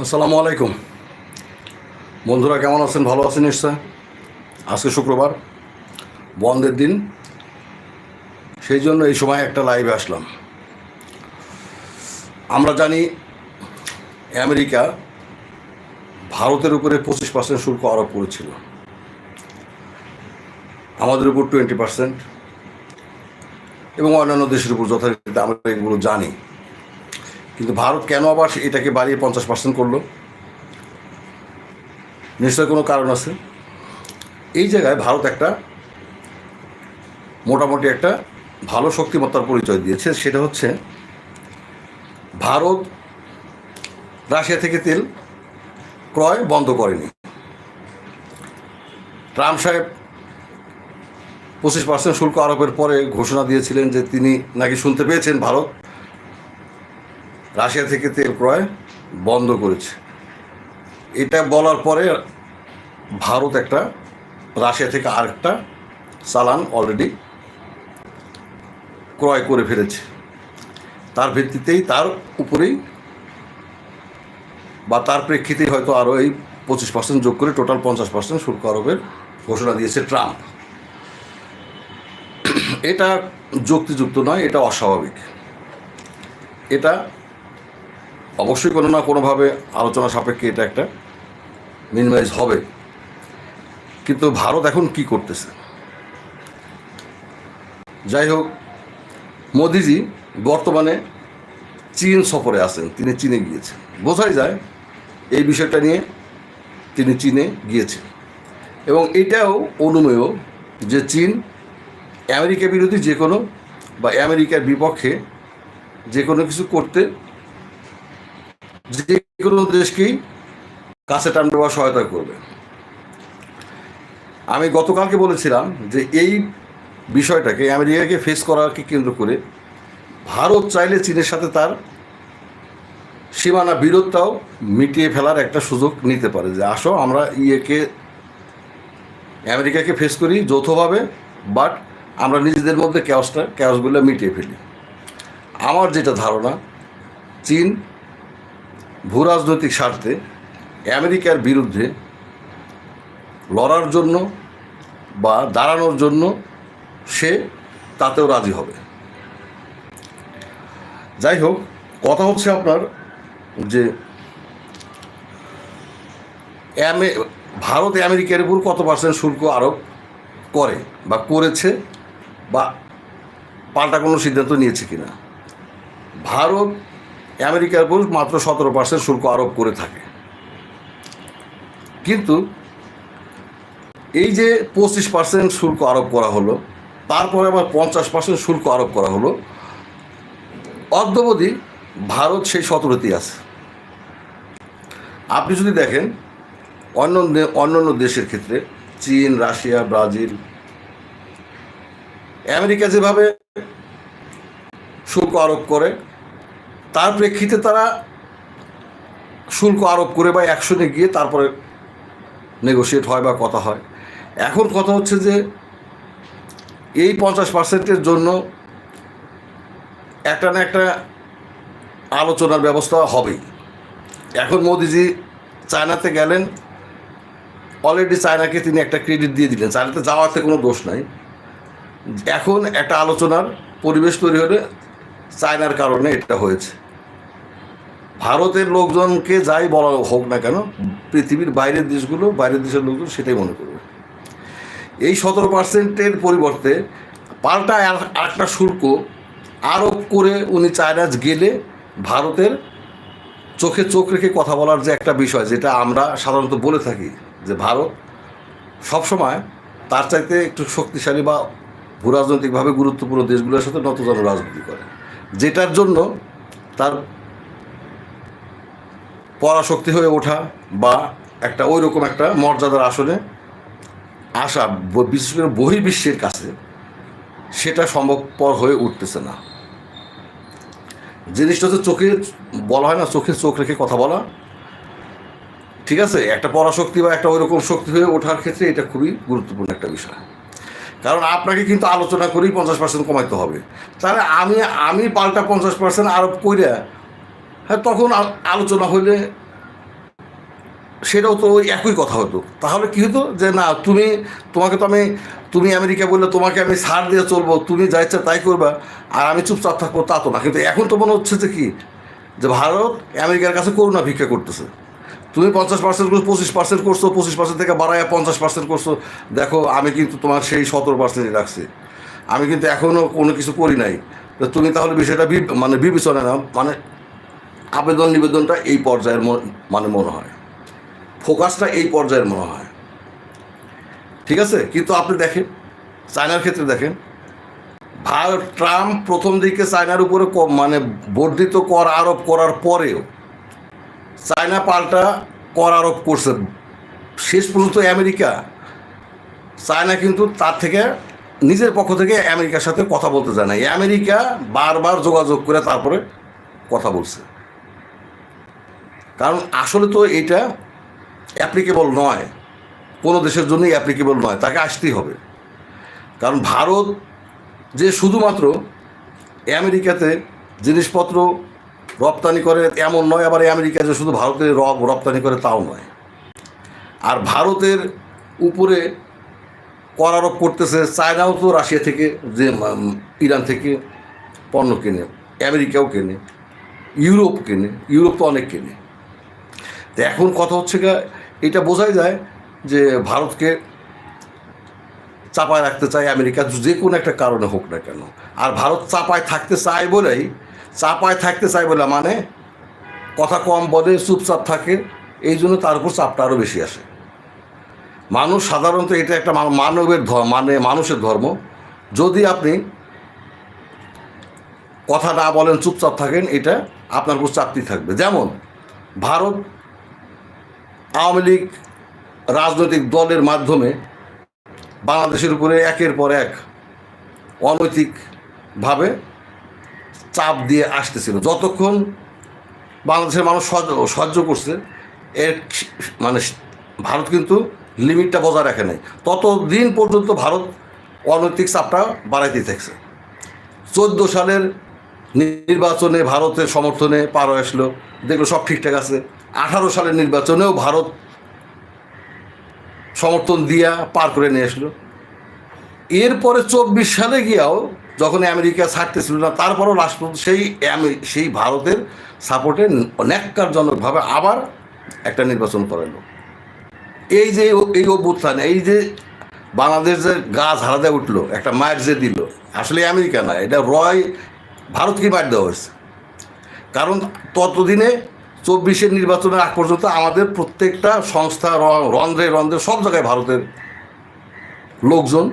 আসসালামু আলাইকুম। বন্ধুরা, কেমন আছেন? ভালো আছেন নিশ্চয়? আজকে শুক্রবার, বন্ধের দিন। সেই জন্য এই সময় একটা লাইভে আসলাম। আমরা জানি, আমেরিকা ভারতের উপরে পঁচিশ পার্সেন্ট শুল্ক আরোপ করেছিল। আমাদের উপর টোয়েন্টি পার্সেন্ট এবং অন্যান্য দেশের উপর যথারীতি আমরা এগুলো জানি। কিন্তু ভারত কেন আবার এটাকে বাড়িয়ে পঞ্চাশ পার্সেন্ট করল? নিশ্চয় কোনো কারণ আছে? এই জায়গায় ভারত একটা মোটামুটি একটা ভালো শক্তিমত্তার পরিচয় দিয়েছে। সেটা হচ্ছে ভারত রাশিয়া থেকে তেল ক্রয় বন্ধ করেনি। ট্রাম্প সাহেব পঁচিশ পার্সেন্ট শুল্ক আরোপের পরে ঘোষণা দিয়েছিলেন যে তিনি নাকি শুনতে পেয়েছেন ভারত। রাশিয়া থেকে তেল ক্রয় বন্ধ করেছে। এটা বলার পরে ভারত একটা, রাশিয়া থেকে আরেকটা চালান অলরেডি ক্রয় করে ফেলেছে। তার ভিত্তিতেই তার উপরেই বা তার প্রেক্ষিতেই হয়তো আরও এই পঁচিশ পার্সেন্ট যোগ করে টোটাল পঞ্চাশ পার্সেন্ট শুল্ক আরোপের ঘোষণা দিয়েছে ট্রাম্প। এটা যুক্তিযুক্ত নয়, এটা অস্বাভাবিক। এটা অবশ্যই কোনো না কোনোভাবে আলোচনা সাপেক্ষে এটা একটা মিনিমাইজ হবে। কিন্তু ভারত এখন কি করতেছে? যাই হোক, মোদিজি বর্তমানে চীন সফরে আছেন, তিনি চীনে গিয়েছেন। বোঝাই যায় এই বিষয়টা নিয়ে তিনি চীনে গিয়েছেন। এবং এটাও অনুমেয় যে চীন আমেরিকা বিরোধী যে কোনো বা আমেরিকার বিপক্ষে যে কোনো কিছু করতে যে কোনো দেশকেই কাছে টানবে বা সহায়তা করবে। আমি গতকালকে বলেছিলাম যে এই বিষয়টাকে আমেরিকাকে ফেস করাকে কেন্দ্র করে ভারত চাইলে চীনের সাথে তার সীমানা বিরোধটাও মিটিয়ে ফেলার একটা সুযোগ নিতে পারে যে আসো আমরা ইয়েকে, আমেরিকাকে ফেস করি যৌথভাবে বাট আমরা নিজেদের মধ্যে ক্যাওসটা ক্যাওসগুলো মিটিয়ে ফেলি। আমার যেটা ধারণা, চীন ভূরাজনৈতিক স্বার্থে আমেরিকার বিরুদ্ধে লড়ার জন্য বা দাঁড়ানোর জন্য সে তাতেও রাজি হবে। যাই হোক, কথা হচ্ছে আপনার যে ভারত আমেরিকার উপর কত পার্সেন্ট শুল্ক আরোপ করে বা করেছে বা পাল্টা কোনো সিদ্ধান্ত নিয়েছে কিনা? ভারত আমেরিকার উপর মাত্র সতেরো পার্সেন্ট শুল্ক আরোপ করে থাকে। কিন্তু এই যে পঁচিশ পার্সেন্ট শুল্ক আরোপ করা হলো, তারপরে আবার পঞ্চাশ পার্সেন্ট শুল্ক আরোপ করা হলো, অদ্যবধি ভারত সেই সতেরোতেই আছে। আপনি যদি দেখেন, অন্য অন্যান্য দেশের ক্ষেত্রে, চীন, রাশিয়া, ব্রাজিল, আমেরিকা যেভাবে শুল্ক আরোপ করে তার প্রেক্ষিতে তারা শুল্ক আরোপ করে বা অ্যাকশনে গিয়ে তারপরে নেগোশিয়েট হয় বা কথা হয়। এখন কথা হচ্ছে যে, এই পঞ্চাশ পার্সেন্টের জন্য একটা না একটা আলোচনার ব্যবস্থা হবেই। এখন মোদিজি চায়নাতে গেলেন অলরেডি চায়নাকে তিনি একটা ক্রেডিট দিয়ে দিলেন। চায়নাতে যাওয়াতে কোনো দোষ নাই। এখন একটা আলোচনার পরিবেশ তৈরি হলে চায়নার কারণে এটা হয়েছে। ভারতের লোকজনকে যাই বলা হোক না কেন, পৃথিবীর বাইরের দেশগুলো, বাইরের দেশের লোকজন সেটাই মনে করবে। এই সতেরো পার্সেন্টের পরিবর্তে পাল্টা আর- আরেকটা শুল্ক আরোপ করে উনি চায়না গেলে ভারতের চোখে চোখ রেখে কথা বলার যে একটা বিষয়, যেটা আমরা সাধারণত বলে থাকি, যে ভারত সবসময় তার চাইতে একটু শক্তিশালী বা ভূরাজনৈতিকভাবে গুরুত্বপূর্ণ দেশগুলোর সাথে নতজন রাজনীতি করে। যেটার জন্য তার পরাশক্তি হয়ে ওঠা বা একটা ওই রকম একটা মর্যাদার আসনে আসা বিশেষ করে বহির্বিশ্বের কাছে সেটা সম্ভবপর হয়ে উঠতেছে না। জিনিসটা হচ্ছে চোখে বলা হয় না, চোখে চোখ রেখে কথা বলা। ঠিক আছে? একটা পরাশক্তি বা একটা ওইরকম শক্তি হয়ে ওঠার ক্ষেত্রে এটা খুবই গুরুত্বপূর্ণ একটা বিষয়। কারণ আপনাকে কিন্তু আলোচনা করেই পঞ্চাশ পার্সেন্ট কমাইতে হবে। তাহলে আমি আমি পাল্টা পঞ্চাশ পার্সেন্ট আরোপ কইরা হ্যাঁ তখন আলোচনা হইলে সেটাও তো ওই একই কথা হতো। তাহলে কি হতো যে, না, তুমি, তোমাকে তো আমি, তুমি আমেরিকা বললে তোমাকে আমি ছাড় দিয়ে চলবো, তুমি যা ইচ্ছা তাই করবা, আর আমি চুপচাপ থাকব তা তো না। কিন্তু এখন তো মনে হচ্ছে যে কি, যে ভারত আমেরিকার কাছে করুণা ভিক্ষা করতেছে। তুমি পঞ্চাশ পার্সেন্ট করছ পঁচিশ পার্সেন্ট করছ, পঁচিশ পার্সেন্ট থেকে বাড়ায় পঞ্চাশ পার্সেন্ট করছ। দেখো, আমি কিন্তু তোমার সেই সতেরো পার্সেন্টই রাখছি। আমি কিন্তু এখনও কোনো কিছু করি নাই। তুমি তাহলে বিষয়টা মানে বিবেচনা নাও। মানে আবেদন নিবেদনটা এই পর্যায়ের মানে মনে হয়। ফোকাসটা এই পর্যায়ের মনে হয়। ঠিক আছে? কিন্তু আপনি দেখেন, চায়নার ক্ষেত্রে দেখেন ভারত ট্রাম্প প্রথম দিকে চায়নার উপরে মানে বর্ধিত কর আরোপ করার পরেও চায়না পাল্টা কর আরোপ করছে। শেষ পর্যন্ত আমেরিকা, চায়না কিন্তু তার থেকে, নিজের পক্ষ থেকে আমেরিকার সাথে কথা বলতে চায় না। আমেরিকা বারবার যোগাযোগ করে তারপরে কথা বলছে। কারণ আসলে তো এটা অ্যাপ্লিকেবল নয়। কোনো দেশের জন্যই অ্যাপ্লিকেবল নয়, তাকে আসতেই হবে। কারণ ভারত যে শুধুমাত্র আমেরিকাতে জিনিসপত্র রপ্তানি করে এমন নয়, আবার আমেরিকা যে শুধু ভারতে রব রপ্তানি করে তাও নয়। আর ভারতের উপরে কর আরোপ করতেছে, চায়নাও তো রাশিয়া থেকে যে ইরান থেকে পণ্য কেনে, আমেরিকাও কেনে, ইউরোপ কেনে, ইউরোপ তো অনেক কেনে। তো এখন কথা হচ্ছে গা এটা বোঝাই যায় যে ভারতকে চাপায় রাখতে চায় আমেরিকা, যে কোনো একটা কারণে হোক না কেন। আর ভারত চাপায় থাকতে চায় বলেই, চাপায় থাকতে চায় বলে মানে কথা কম বলে, চুপচাপ থাকে, এই জন্য তার উপর চাপটা আরও বেশি আসে। মানুষ সাধারণত এটা একটা মানবের ধর্ম মানে মানুষের ধর্ম। যদি আপনি কথা না বলেন, চুপচাপ থাকেন, এটা আপনার উপর চাপটি থাকবে। যেমন, ভারত আওয়ামী লীগ রাজনৈতিক দলের মাধ্যমে বাংলাদেশের উপরে একের পর এক অনৈতিকভাবে চাপ দিয়ে আসতেছিল। যতক্ষণ বাংলাদেশের মানুষ সহ্য করছে, এর মানে ভারত কিন্তু লিমিটটা বজায় রাখে নাই। ততদিন পর্যন্ত ভারত অনৈতিক চাপটা বাড়াইতেই থাকছে। চোদ্দ সালের নির্বাচনে ভারতের সমর্থনে পার আসলো। দেখল সব ঠিকঠাক আছে। আঠারো সালের নির্বাচনেও ভারত সমর্থন দিয়া পার করে নিয়ে আসলো। এরপরে চব্বিশ সালে গিয়াও যখন আমেরিকা ছাড়তেছিল না, তারপরও পর্যন্ত সেই সেই ভারতের সাপোর্টে ন্যাক্কারজনকভাবে আবার একটা নির্বাচন করালো। এই যে এই অভ্যুত্থান, এই যে বাংলাদেশ যে গা ঝাড়া দিয়ে উঠল, একটা মায়ের যে দিল, আসলে আমেরিকা না, এটা রয় ভারতকে মার দেওয়া হয়েছে। কারণ ততদিনে চব্বিশের নির্বাচনের আগ পর্যন্ত আমাদের প্রত্যেকটা সংস্থা রন্ধ্রে রন্ধ্রে সব জায়গায় ভারতের লোকজন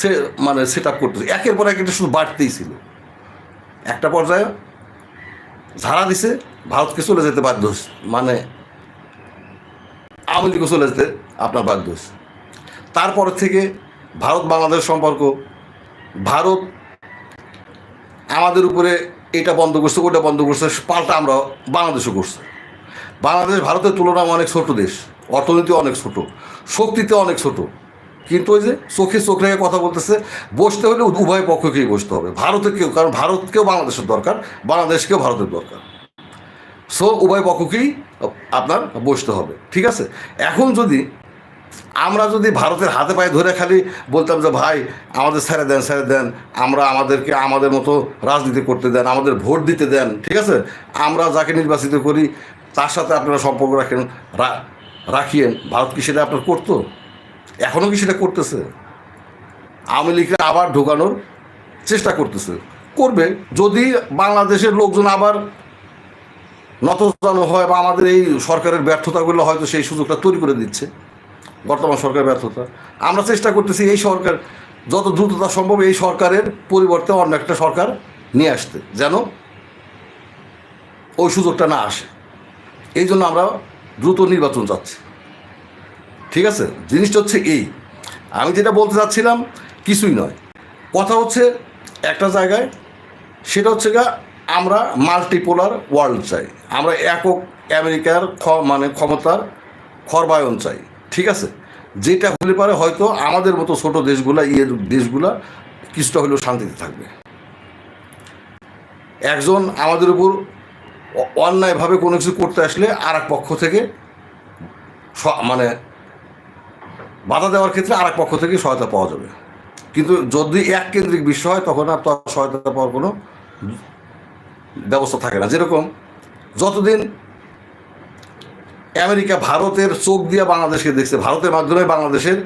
সে মানে সেট আপ করতেছে। একের পর এক শুধু বাড়তেই ছিল। একটা পর্যায়ে ঝাড়া দিছে, ভারতকে চলে যেতে বাধ্য হচ্ছে মানে আওয়ামী লীগও চলে যেতে আপনার বাধ্য হচ্ছে তারপর থেকে ভারত বাংলাদেশ সম্পর্ক, ভারত আমাদের উপরে এটা বন্ধ করছে, ওটা বন্ধ করছে, পাল্টা আমরা বাংলাদেশও করছে। বাংলাদেশ ভারতের তুলনায় অনেক ছোট দেশ, অর্থনীতি অনেক ছোট, শক্তিতে অনেক ছোট। কিন্তু ওই যে চোখে চোখ রেখে কথা বলতেছে, বসতে হলে উভয় পক্ষকেই বসতে হবে ভারতেরকেও কারণ ভারতকেও বাংলাদেশের দরকার, বাংলাদেশকেও ভারতের দরকার। সো উভয় পক্ষকেই আপনার বসতে হবে, ঠিক আছে? এখন যদি আমরা যদি ভারতের হাতে পায়ে ধরে খালি বলতাম যে ভাই, আমাদের ছেড়ে দেন ছেড়ে দেন, আমরা আমাদেরকে আমাদের মতো রাজনীতি করতে দেন, আমাদের ভোট দিতে দেন, ঠিক আছে? আমরা যাকে নির্বাচিত করি, তার সাথে আপনারা সম্পর্ক রাখেন রাখিয়েন। ভারত কি সেটা আপনার করতো? এখনও কি সেটা করতেছে? আওয়ামী লীগকে আবার ঢোকানোর চেষ্টা করতেছে। করবে। যদি বাংলাদেশের লোকজন আবার নতজানু হয় বা আমাদের এই সরকারের ব্যর্থতাগুলো হয়তো সেই সুযোগটা তৈরি করে দিচ্ছে। বর্তমান সরকারের ব্যর্থতা। আমরা চেষ্টা করতেছি এই সরকার, যত দ্রুততা সম্ভব এই সরকারের পরিবর্তে অন্য একটা সরকার নিয়ে আসতে, যেন ওই সুযোগটা না আসে। এই জন্য আমরা দ্রুত নির্বাচন চাচ্ছি। ঠিক আছে? জিনিসটা হচ্ছে এই। আমি যেটা বলতে চাচ্ছিলাম, কিছুই নয়। কথা হচ্ছে একটা জায়গায়, সেটা হচ্ছে গা আমরা মাল্টিপোলার ওয়ার্ল্ড চাই। আমরা একক আমেরিকার মানে ক্ষমতার খরবায়ন চাই। ঠিক আছে? যেটা হলে পারে হয়তো আমাদের মতো ছোট দেশগুলা ইয়ের দেশগুলা কিছুটা হলেও শান্তিতে থাকবে। একজন আমাদের উপর অন্যায়ভাবে কোনো কিছু করতে আসলে আর পক্ষ থেকে মানে বাধা দেওয়ার ক্ষেত্রে আর পক্ষ থেকে সহায়তা পাওয়া যাবে। কিন্তু যদি এক কেন্দ্রিক বিষয় হয়, তখন আর সহায়তা পাওয়ার কোনো ব্যবস্থা থাকে না। যেরকম যতদিন আমেরিকা, ভারতের চোখ দিয়ে বাংলাদেশকে দেখছে। ভারতের মাধ্যমে বাংলাদেশের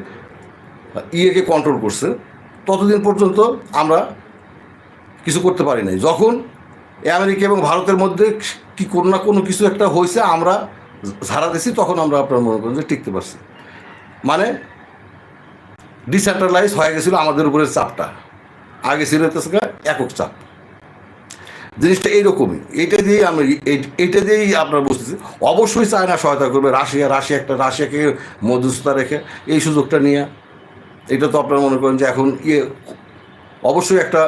ইয়েকে কন্ট্রোল করছে। ততদিন পর্যন্ত আমরা কিছু করতে পারি নাই। যখন আমেরিকা এবং ভারতের মধ্যে কি কোনো না কোনো কিছু একটা হয়েছে, আমরা ঝাড়া দিছি তখন আমরা আপনার মনে করেন যে টিকতে পারছি। মানে ডিসেন্ট্রালাইজ হয়ে গেছিল আমাদের উপরে চাপটা। আগে ছিল একক চাপ। জিনিসটা এইরকমই। এটা দিয়েই আমি এইটা দিয়েই আপনার বুঝতেছি। অবশ্যই চায়না সহায়তা করবে। রাশিয়া রাশিয়া একটা রাশিয়াকে মধ্যস্থতা রেখে এই সুযোগটা নিয়ে। এটা তো আপনারা মনে করেন যে এখন ইয়ে অবশ্যই একটা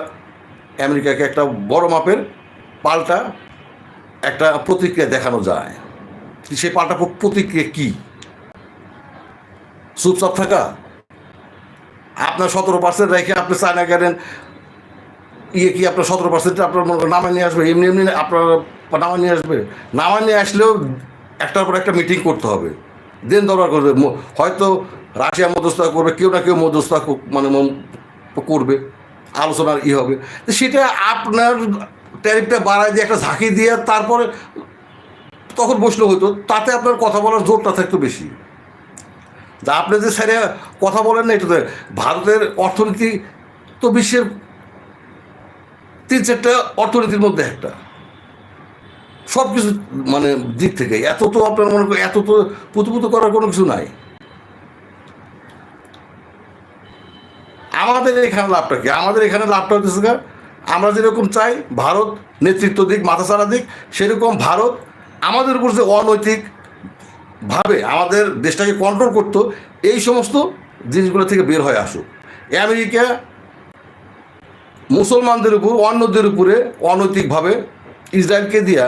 আমেরিকাকে একটা বড় মাপের পাল্টা একটা প্রতিক্রিয়া দেখানো যায়। সেই পাল্টা প্রতিক্রিয়া কী? চুপচাপ থাকা? আপনার সতেরো পার্সেন্ট রেখে আপনি চায়না গেলেন ইয়ে কি আপনার সতেরো পার্সেন্ট আপনার মনে করেন নামায় নিয়ে আসবে, এমনি এমনি আপনার নামায় নিয়ে আসবে। নামায় নিয়ে আসলেও একটার পর একটা মিটিং করতে হবে। দেন দরবার করবে। হয়তো রাশিয়া মধ্যস্থতা করবে, কেউ না কেউ মধ্যস্থতা মানে করবে, আলোচনার ই হবে। সেটা আপনার ট্যারিফটা বাড়ায় দিয়ে একটা ঝাঁকি দিয়ে তারপরে তখন বসলে হতো তাতে আপনার কথা বলার জোরটা থাকতো বেশি। আপনি যে স্যারে কথা বলেন না এটাতে ভারতের অর্থনীতি তো বিশ্বের তিন চারটা অর্থনীতির মধ্যে একটা। সব কিছু মানে দিক থেকে। এত তো আপনার মনে করেন, এত তো পুতুপুতু করার কোনো কিছু নাই। আমাদের এখানে লাভটা কি? আমাদের এখানে লাভটা হচ্ছে আমরা যেরকম চাই, ভারত নেতৃত্ব দিক মাথাচাড়া দিক, সেরকম ভারত আমাদের উপর যে অনৈতিক ভাবে আমাদের দেশটাকে কন্ট্রোল করতো, এই সমস্ত জিনিসগুলো থেকে বের হয়ে আসুক। আমেরিকা মুসলমানদের উপর, অন্যদের উপরে অনৈতিকভাবে ইসরায়েলকে দিয়া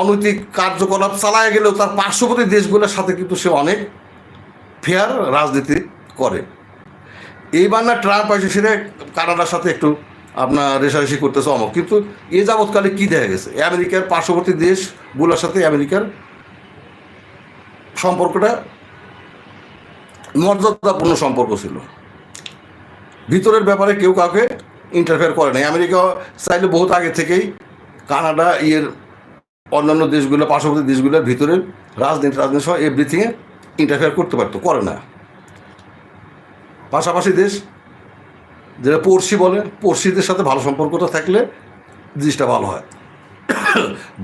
অনৈতিক কার্যকলাপ চালায় গেলেও তার পার্শ্ববর্তী দেশগুলোর সাথে কিন্তু সে অনেক ফেয়ার রাজনীতি করে। এইবার না ট্রাম্প আসে সেটা কানাডার সাথে একটু আপনার রেশারেশি করতেছে অমক। কিন্তু এ যাবৎকালে কী দেখা গেছে? আমেরিকার পার্শ্ববর্তী দেশগুলোর সাথে আমেরিকার সম্পর্কটা মর্যাদাপূর্ণ সম্পর্ক ছিল। ভিতরের ব্যাপারে কেউ কাউকে ইন্টারফেয়ার করে নাই। আমেরিকা চাইলে বহুত আগে থেকেই কানাডা, ইয়ের অন্যান্য দেশগুলো, পার্শ্ববর্তী দেশগুলোর ভিতরের রাজনীতি রাজনীতি সহ এভরিথিংয়ে ইন্টারফেয়ার করতে পারতো, করে না। পাশাপাশি দেশ, যেটা পড়শি বলে, পড়শিদের সাথে ভালো সম্পর্কটা থাকলে জিনিসটা ভালো হয়।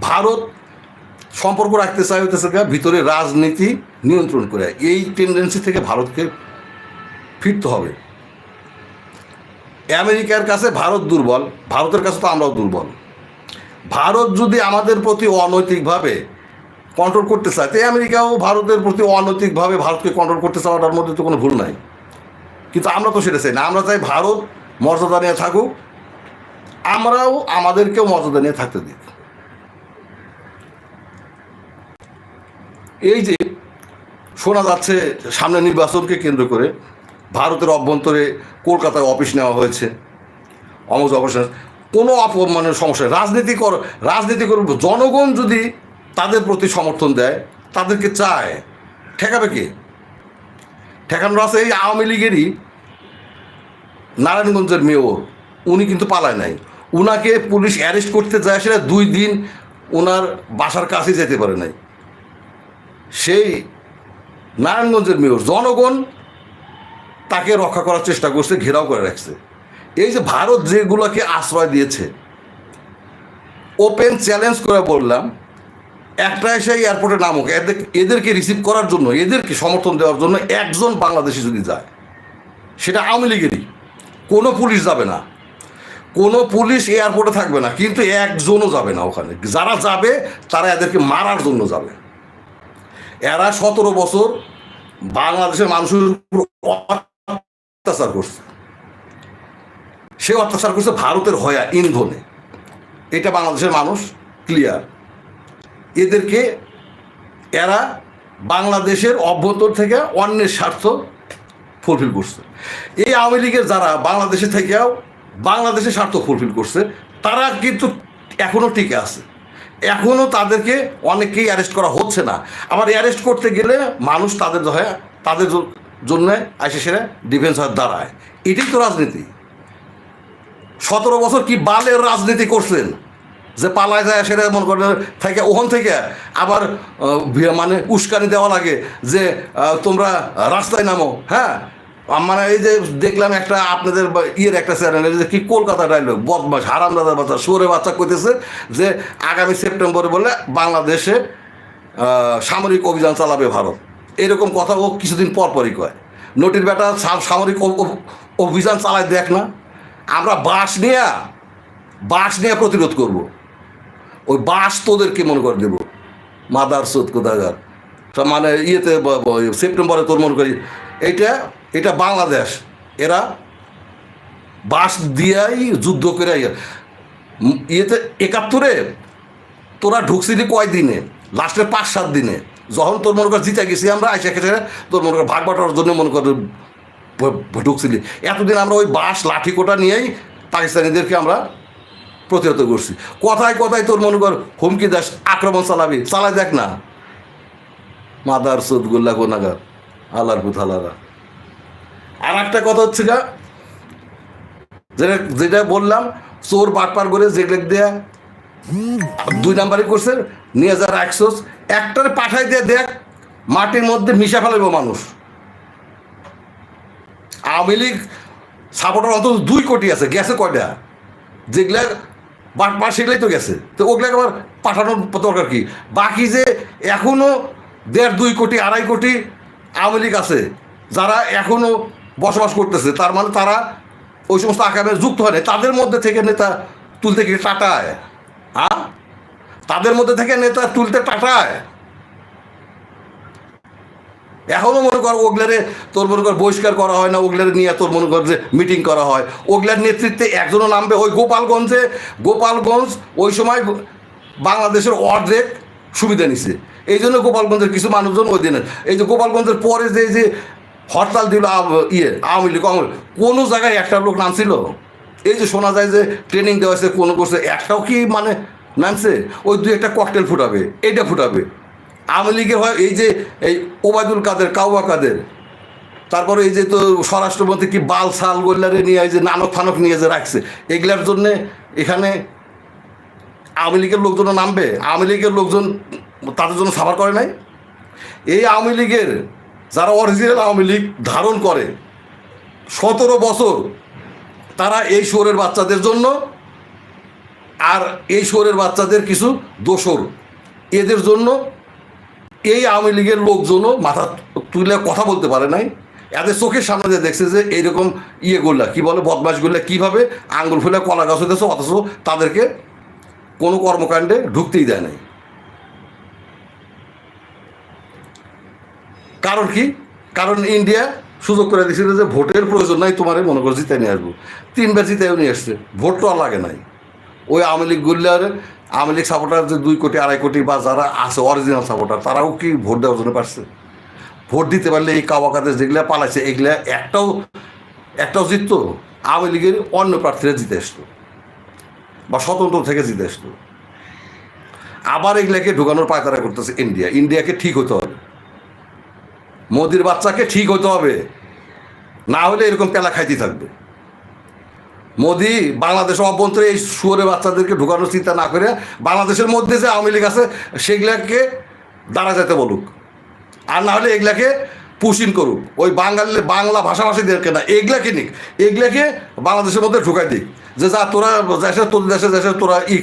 ভারত সম্পর্ক রাখতে চাই হতেছে গা, ভিতরে রাজনীতি নিয়ন্ত্রণ করে। এই টেন্ডেন্সি থেকে ভারতকে ফিরতে হবে। আমেরিকার কাছে ভারত দুর্বল, ভারতের কাছে তো আমরাও দুর্বল। ভারত যদি আমাদের প্রতি অনৈতিকভাবে কন্ট্রোল করতে চায়, তো আমেরিকাও ভারতের প্রতি অনৈতিকভাবে ভারতকে কন্ট্রোল করতে চাওয়াটার মধ্যে তো কোনো ভুল নাই। কিন্তু আমরা তো সেটা চাই না, আমরা চাই ভারত মর্যাদা নিয়ে থাকুক, আমরাও আমাদেরকেও মর্যাদা নিয়ে থাকতে দিই এই যে শোনা যাচ্ছে সামনে নির্বাচনকে কেন্দ্র করে ভারতের অভ্যন্তরে কলকাতায় অফিস নেওয়া হয়েছে। অমজ অফিস কোনো অপ- মানে সমস্যা। রাজনীতি কর, রাজনীতি জনগণ যদি তাদের প্রতি সমর্থন দেয়, তাদেরকে চায়। ঠেকাবে কে? ঠেকানোর আছে এই আওয়ামী লীগেরই নারায়ণগঞ্জের মেয়র। উনি কিন্তু পালায় নাই। উনাকে পুলিশ অ্যারেস্ট করতে যায় সেটা দুই দিন ওনার বাসার কাছে যেতে পারে নাই। সেই নারায়ণগঞ্জের মেয়র, জনগণ তাকে রক্ষা করার চেষ্টা করছে, ঘেরাও করে রাখছে। এই যে ভারত যেগুলোকে আশ্রয় দিয়েছে, ওপেন চ্যালেঞ্জ করে বললাম, একটা এসে এয়ারপোর্টে নামুক এদের এদেরকে রিসিভ করার জন্য, এদেরকে সমর্থন দেওয়ার জন্য একজন বাংলাদেশি যদি যায়, সেটা আওয়ামী লীগেরই। কোনো পুলিশ যাবে না। কোনো পুলিশ এয়ারপোর্টে থাকবে না, কিন্তু একজনও যাবে না ওখানে। যারা যাবে, তারা এদেরকে মারার জন্য যাবে। এরা সতেরো বছর বাংলাদেশের মানুষের অত্যাচার করছে। সে অত্যাচার করছে ভারতের হয়া, ইন্ধনে। এটা বাংলাদেশের মানুষ ক্লিয়ার এদেরকে এরা বাংলাদেশের অভ্যন্তর থেকে অন্যের স্বার্থ ফুলফিল করছে। এই আওয়ামী লীগের যারা বাংলাদেশে থেকেও বাংলাদেশের স্বার্থ ফুলফিল করছে, তারা কিন্তু এখনও টিকে আছে। এখনও তাদেরকে অনেককেই অ্যারেস্ট করা হচ্ছে না। আবার অ্যারেস্ট করতে গেলে মানুষ তাদের তাদের জন্য এসে সেরা ডিফেন্স হয়ে দাঁড়ায়। এটাই তো রাজনীতি। সতেরো বছর কি বালের রাজনীতি করছেন যে পালায় যায় সেটা মনে করেন থেকে, ওখান থেকে আবার মানে উস্কানি দেওয়া লাগে যে তোমরা রাস্তায় নামো হ্যাঁ? মানে এই যে দেখলাম একটা আপনাদের ইয়ের একটা চ্যানেল যে কি কলকাতা ডায়লগ বদমাস হারাম দাদার বাচ্চা সোরে বাচ্চা কইতেছে যে আগামী সেপ্টেম্বরে বলে বাংলাদেশে সামরিক অভিযান চালাবে ভারত। এরকম কথা ও কিছুদিন পর পরই কয়। নটির বেটা সামরিক অভিযান চালায় দেখ না। আমরা বাস নিয়ে বাস নিয়ে প্রতিরোধ করব। ওই বাস তোদেরকে মনে করে দেবো। মাদার সোদ কোথাকার মানে ইয়েতে সেপ্টেম্বরে তোর মনে করি, এইটা, এটা বাংলাদেশ। এরা বাস দিয়াই যুদ্ধ করে ইয়ে- ইয়েতে একাত্তরে তোরা ঢুকছিলি কয় দিনে লাস্টের পাঁচ সাত দিনে। যখন তোর মনে কর জিতে গেছি, আমরা আইসা খেতে তোর মনে কর ভাগ বাটার জন্য মনে কর ঢুকছিলি। এতদিন আমরা ওই বাঁশ, লাঠি, কোটা নিয়েই পাকিস্তানিদেরকে আমরা প্রতিহত করছি। কথায় কথায় তোর মনে কর হুমকি দাস, আক্রমণ চালাবি। চালাই দেখ না। মাদার সুদ, গোল্লা, গোনাগার, আল্লাহর পুথালারা আর একটা কথা হচ্ছে গা, যেটা যেটা বললাম, চোর বাটপার করে যেগুলো দেয়া। দুই নাম্বারই করছে নিয়ে যা রাখছোস একটারে পাঠাই দিয়ে দেখ, মাটির মধ্যে মিশা ফেলাইব মানুষ। আওয়ামী লীগ সাপোর্টার অন্তত দুই কোটি আছে, গেছে কয়টা? যেগুলা বাটপার সেগুলাই তো গেছে। তো ওগুলাকে আবার পাঠানোর দরকার কি? বাকি যে এখনও দেড় দুই কোটি, আড়াই কোটি আওয়ামী লীগ আছে, যারা এখনও বসবাস করতেছে, তার মানে তারা ওই সমস্ত আকামে যুক্ত হয় তাদের মধ্যে থেকে নেতা তুলতে গিয়ে টাটায় হ্যাঁ? তাদের মধ্যে থেকে নেতা তুলতে টাটায় এখনও মনে কর ওগলারে তোর মনে কর বহিষ্কার করা হয় না ওগলারে নিয়ে তোর মনে কর যে মিটিং করা হয়। ওগলার নেতৃত্বে একজনও নামবে ওই গোপালগঞ্জে। গোপালগঞ্জ ওই সময় বাংলাদেশের অর্ধেক সুবিধা নিছে। এই জন্য গোপালগঞ্জের কিছু মানুষজন ওই দিনের এই যে গোপালগঞ্জের পরে যে যে হরতাল দিল ইয়ে আওয়ামী লীগ লীগ, কোনো জায়গায় একটা লোক নামছিল। এই যে শোনা যায় যে ট্রেনিং দেওয়া হয়েছে কোনো করছে একটাও কি মানে নামছে, ওই দুই একটা ককটেল ফুটাবে, এইটা ফুটাবে। আওয়ামী লীগের হয় এই যে, এই ওবায়দুল কাদের, কাউয়া কাদের, তারপরে এই যে তো স্বরাষ্ট্রমন্ত্রী কি বাল সাল গোল্লারে নিয়ে এই যে নানক ফানক নিয়ে যে রাখছে, এগুলার জন্যে এখানে আওয়ামী লীগের লোকজন নামবে, আওয়ামী লীগের লোকজন তাদের জন্য সাফার করে নাই। এই আওয়ামী লীগের যারা অরিজিনাল আওয়ামী লীগ ধারণ করে, সতেরো বছর তারা এই শোরের বাচ্চাদের জন্য আর এই শহরের বাচ্চাদের কিছু দোসর এদের জন্য এই আওয়ামী লীগের লোকজনও মাথা তুলে কথা বলতে পারে নাই। এদের চোখের সামনে দিয়ে দেখছে যে এইরকম ইয়ে গোল্লা, কী বলে বদমাস গোল্লা, কীভাবে আঙ্গুল ফুলে কলা গাছ হইতেছে, অথচ তাদেরকে কোনো কর্মকাণ্ডে ঢুকতেই দেয় নাই। কারণ কি? কারণ ইন্ডিয়া সুযোগ করে দিয়েছিল যে ভোটের প্রয়োজন নাই তোমারে, মনে করে জিতে নিয়ে আসব। তিনবার জিতেও নিয়ে আসছে, ভোট তো আর লাগে নাই। ওই আওয়ামী লীগ আওয়ামী লীগ সাপোর্টার যে দুই কোটি, আড়াই কোটি বা যারা আছে অরিজিনাল সাপোর্টার তারাও কি ভোট দেওয়ার জন্য পারছে? ভোট দিতে পারলে এই কাওয়াকাতে যেগুলা পালাইছে, এগুলা একটাও একটাও জিততো। আওয়ামী লীগের অন্য প্রার্থীরা জিতে আসতো বা স্বতন্ত্র থেকে জিতে আসতো। আবার এগুলাকে ঢুকানোর পায়তারা করতেছে ইন্ডিয়া। ইন্ডিয়াকে ঠিক হতে হবে। মোদির বাচ্চাকে ঠিক হতে হবে। না হলে এরকম পেলা খাইতে থাকবে। মোদি বাংলাদেশের অভ্যন্তরে এই শুয়োরে বাচ্চাদেরকে ঢুকানোর চিন্তা না করে বাংলাদেশের মধ্যে যে আওয়ামী লীগ আছে, সেগুলাকে দাঁড়া যেতে বলুক। আর না হলে এগুলাকে পুশিন করুক। ওই বাঙালি, বাংলা ভাষাভাষীদেরকে না, এগুলাকে নিক। এগুলাকে বাংলাদেশের মধ্যে ঢুকাই দিক। যে যা তোরা দেশে, তোদের দেশে দেশে তোরা ই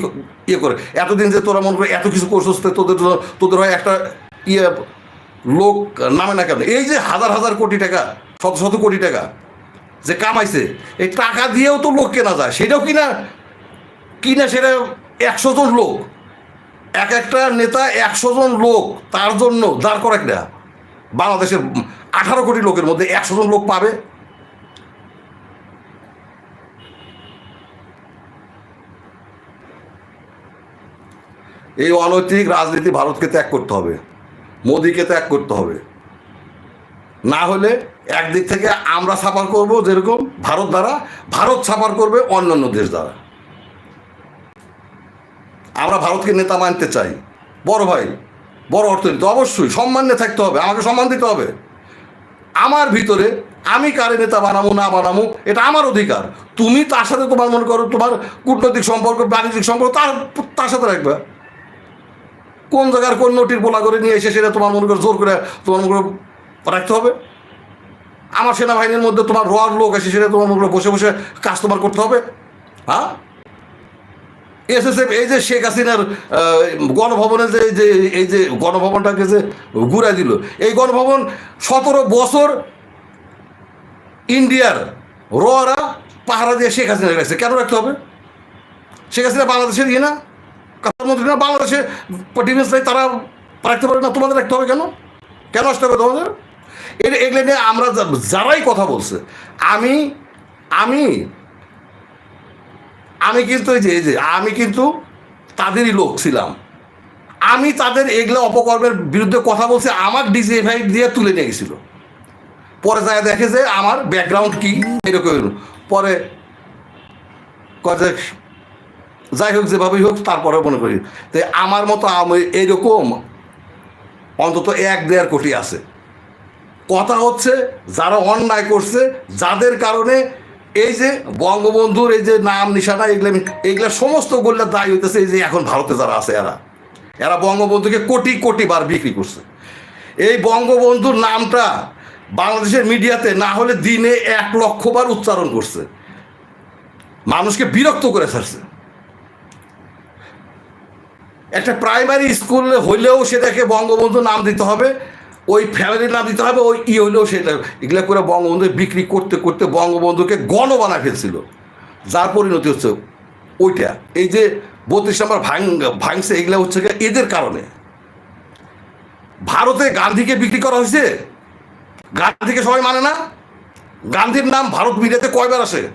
ইয়ে করে। এতদিন যে তোরা মনে করে এত কিছু করছিস তোদের তোদের হয় একটা ইয়ে লোক নামে না কেন? এই যে হাজার হাজার কোটি টাকা, শত শত কোটি টাকা যে কামাইছে, এই টাকা দিয়েও তো লোক কেনা যায়, সেটাও কিনা কিনা সেটা একশো জন লোক। এক একটা নেতা একশো জন লোক, তার জন্য দাঁড় করা কিনা? বাংলাদেশের আঠারো কোটি লোকের মধ্যে একশো জন লোক পাবে। এই অনৈতিক রাজনীতি ভারতকে ত্যাগ করতে হবে, মোদিকে ত্যাগ করতে হবে। না হলে একদিক থেকে আমরা সাফার করব যেরকম ভারত দ্বারা, ভারত সাফার করবে অন্যান্য দেশ দ্বারা। আমরা ভারতকে নেতা মানতে চাই। বড় ভাই, বড় অর্থনীতি অবশ্যই, সম্মান নিয়ে থাকতে হবে, আমাকে সম্মান দিতে হবে। আমার ভিতরে আমি কারে নেতা বানাবো, না বানাবো, এটা আমার অধিকার। তুমি তার সাথে তোমার মনে করো, তোমার কূটনৈতিক সম্পর্ক বাণিজ্যিক সম্পর্ক, তার তার সাথে রাখবে। কোন জায়গার কোন নোটির বলা করে নিয়ে এসে সেটা তোমার মনে করো, জোর করে তোমার মনে করো রাখতে হবে। আমার সেনাবাহিনীর মধ্যে তোমার রোয়ার লোক আছে সেটা তোমার বসে বসে কাজ তোমার করতে হবে। হ্যাঁ? এসএসএফ এই যে শেখ হাসিনার আহ, গণভবনের যে যে এই যে গণভবনটাকে যে ঘুরাই দিল এই গণভবন সতেরো বছর ইন্ডিয়ার রোয়ারা পাহারা দিয়ে শেখ হাসিনা রাখছে। কেন রাখতে হবে? শেখ হাসিনা বাংলাদেশের ইয়ে না? প্রধানমন্ত্রী না? বাংলাদেশে ডিফেন্স তারা রাখতে পারে না। তোমাদের রাখতে হবে কেন? কেন আসতে হবে তোমাদের? এটা এগুলো নিয়ে আমরা যারাই কথা বলছে, আমি আমি আমি কিন্তু এই যে এই যে, আমি কিন্তু তাদেরই লোক ছিলাম। আমি তাদের এগুলো অপকর্মের বিরুদ্ধে কথা বলছি, আমার ডিজিএফআই দিয়ে তুলে নিয়ে গেছিল। পরে যায় দেখে যে আমার ব্যাকগ্রাউন্ড কি, এরকম। পরে যাই হোক, যেভাবেই হোক তারপরে মনে করি তো আমার মতো আমি এইরকম অন্তত এক দেড় কোটি আছে। কথা হচ্ছে, যারা অন্যায় করছে, যাদের কারণে এই যে বঙ্গবন্ধুর এই যে নাম নিশানা, এগুলো এগুলো সমস্ত গোল্লা দায়ী হইতেছে, এই যে এখন ভারতে যারা আছে এরা। এরা বঙ্গবন্ধুকে কোটি কোটি বার বিক্রি করছে। এই বঙ্গবন্ধুর নামটা বাংলাদেশের মিডিয়াতে না হলে দিনে এক লক্ষ বার উচ্চারণ করছে। মানুষকে বিরক্ত করে ছাড়ছে। একটা প্রাইমারি স্কুল হইলেও সেটাকে বঙ্গবন্ধু নাম দিতে হবে। ওই ফ্যামিলির নাম দিতে হবে, ওই ই হইলেও সেটা। এগুলো করে বঙ্গবন্ধু বিক্রি করতে করতে বঙ্গবন্ধুকে গণ বানা ফেলছিল। যার পরিণতি হচ্ছে ওইটা। এই যে বত্রিশ নম্বর ভাঙ, ভাঙছে, এগুলো হচ্ছে এদের কারণে। ভারতে গান্ধীকে বিক্রি করা হয়েছে? গান্ধীকে সবাই মানে না? গান্ধীর নাম ভারত মিডিয়াতে কয়বার আসে?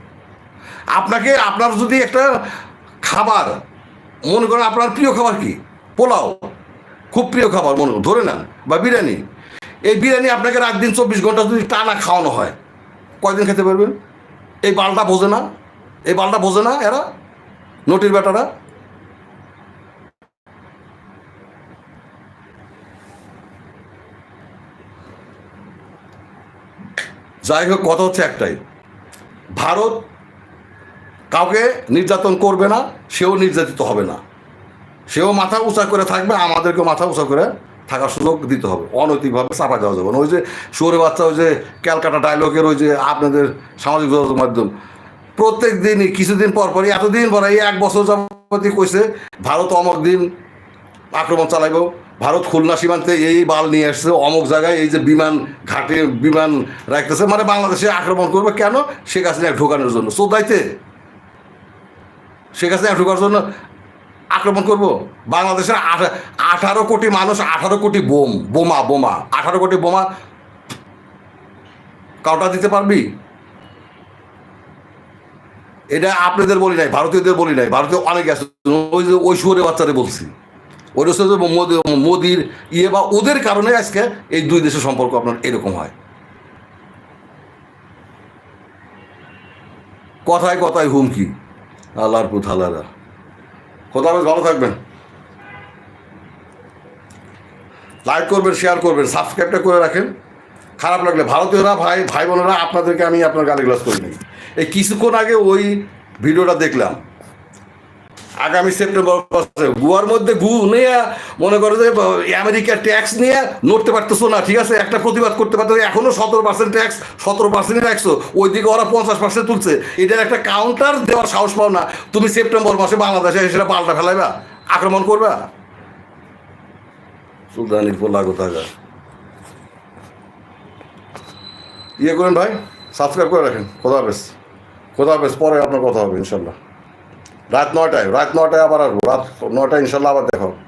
আপনাকে, আপনার যদি একটা খাবার, মনে করেন আপনার প্রিয় খাবার কি? পোলাও। খুব প্রিয় খাবার, মনে ধরে নেন, বা বিরিয়ানি। এই বিরিয়ানি আপনাকে রাত দিন চব্বিশ ঘণ্টা যদি টানা খাওয়ানো হয়, কয়দিন খেতে পারবেন? এই বালটা বোঝে না, এই বালটা বোঝে না এরা, নটির বেটারা যাই হোক, কথা হচ্ছে একটাই। ভারত কাউকে নির্যাতন করবে না, সেও নির্যাতিত হবে না। সেও মাথা উঁচা করে থাকবে আমাদেরকে মাথা উঁচা করে থাকার সুযোগ দিতে হবে, অনৈতিকভাবে চাপা দেওয়া যাবে না। ওই যে শুয়োরে বাচ্চা, ওই যে ক্যালকাটা ডায়লগের ওই যে আপনাদের সামাজিক যোগাযোগ মাধ্যম, প্রত্যেক দিনই, কিছুদিন পর পরই, এতদিন পর এই এক বছর যাবতই কইছে, ভারত অমক দিন আক্রমণ চালাইব, ভারত খুলনা সীমান্তে এই বাল নিয়ে আসছে অমুক জায়গায় এই যে বিমান ঘাটে, বিমান রাখতেছে মানে বাংলাদেশে আক্রমণ করবে কেন? শেখ হাসিনা ঢোকানোর জন্য। সোদাইতে শেখ হাসিনা ঢোকার জন্য আক্রমণ করব? বাংলাদেশের আঠা- আঠারো কোটি মানুষ, আঠারো কোটি বোম, বোমা বোমা, আঠারো কোটি বোমা কাউটা দিতে পারবি? এটা আপনাদের বলি নাই, ভারতীয়দের বলি নাই, ভারতীয় অনেক আছে, ওই যে ওই বাচ্চারে বলছি। ওই মোদির ইয়ে বা ওদের কারণে আজকে এই দুই দেশের সম্পর্ক আপনার এরকম হয়। কথায় কথায় হুমকি, আল্লাহর পুথালারা খোদা হাফেজ, ভালো থাকবেন। লাইক করবেন শেয়ার করবেন সাবস্ক্রাইবটা করে রাখেন। খারাপ লাগলে ভারতীয়রা ভাই ভাই বোনেরা আপনাদেরকে আমি আপনার গালি গ্লাস করিনি এই কিছুক্ষণ আগে ওই ভিডিওটা দেখলাম। আগামী সেপ্টেম্বর গুয়ার মধ্যে গু নিয়ে, মনে করো যে, আমেরিকার ট্যাক্স নিয়ে, নড়তে পারতেছো না, ঠিক আছে? একটা প্রতিবাদ করতে পারতো এখনও সতেরো পার্সেন্ট ট্যাক্স সতেরো পার্সেন্টই রাখছো। ওইদিকে ওরা পঞ্চাশ পার্সেন্ট তুলছে। এটার একটা কাউন্টার দেওয়ার সাহস পাও না। তুমি সেপ্টেম্বর মাসে বাংলাদেশে সেটা পাল্টা ফেলাইবা? আক্রমণ করবা? সুলতানির পোলা ইয়ে করেন ভাই সাবস্ক্রাইব করে রাখেন। খোদা হাফেজ। খোদা হাফেজ, পরে আপনার কথা হবে, ইনশাল্লাহ। রাত নয়টায় রাত নয়টায় আবার আসব রাত নয়টায় ইনশাল্লাহ আবার দেখা হবে।